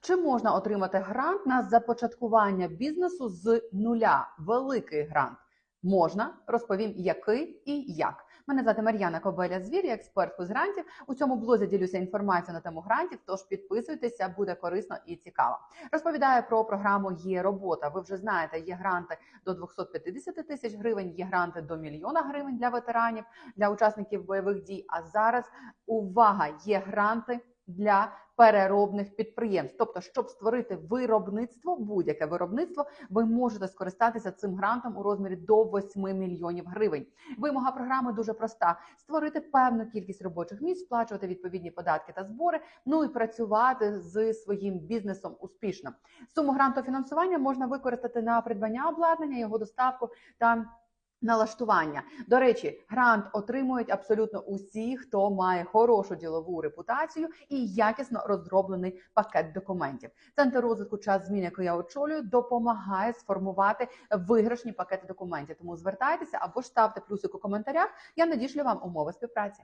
Чи можна отримати грант на започаткування бізнесу з нуля? Великий грант можна. Розповім, який і як. Мене звати Мар'яна Кобеля Звір, я експерт з грантів. У цьому блозі ділюся інформацією на тему грантів. Тож підписуйтеся, буде корисно і цікаво. Розповідаю про програму Є робота. Ви вже знаєте, є гранти до 250 тисяч гривень, є гранти до мільйона гривень для ветеранів, для учасників бойових дій. А зараз увага! Є гранти для переробних підприємств. Тобто, щоб створити виробництво, будь-яке виробництво, ви можете скористатися цим грантом у розмірі до 8 мільйонів гривень. Вимога програми дуже проста: створити певну кількість робочих місць, сплачувати відповідні податки та збори, ну і працювати з своїм бізнесом успішно. Суму гранту фінансування можна використати на придбання обладнання, його доставку та Налаштування до речі, грант отримують абсолютно усі, хто має хорошу ділову репутацію і якісно розроблений пакет документів. Центр розвитку час змін, яку я очолюю, допомагає сформувати виграшні пакети документів. Тому звертайтеся або ж ставте плюсик у коментарях. Я надішлю вам умови співпраці.